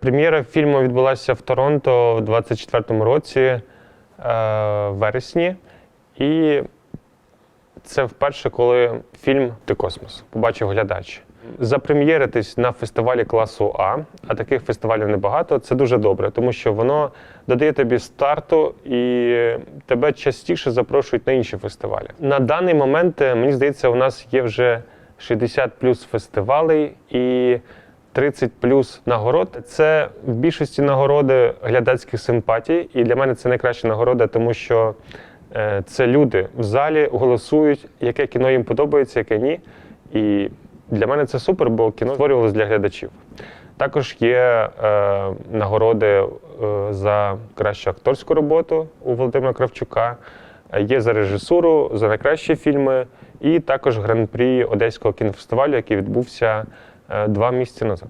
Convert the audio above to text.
Прем'єра фільму відбулася в Торонто у 24-му році, е, в вересні. І це вперше, коли фільм Ти космос побачив глядач. Запрем'єритись на фестивалі класу А, а таких фестивалів небагато, це дуже добре, тому що воно додає тобі старту і тебе частіше запрошують на інші фестивалі. На даний момент, е, мені здається, у нас є вже 60 плюс фестивалей і 30 плюс нагород. Це в більшості нагороди глядацьких симпатій. І для мене це найкраща нагорода, тому що е, це люди в залі голосують, яке кіно їм подобається, яке ні. І для мене це супер, бо кіно створювалося для глядачів. Також є е, нагороди е, за кращу акторську роботу у Володимира Кравчука, є за режисуру, за найкращі фільми, і також гран-прі Одеського кінофестивалю, який відбувся два місяці назад.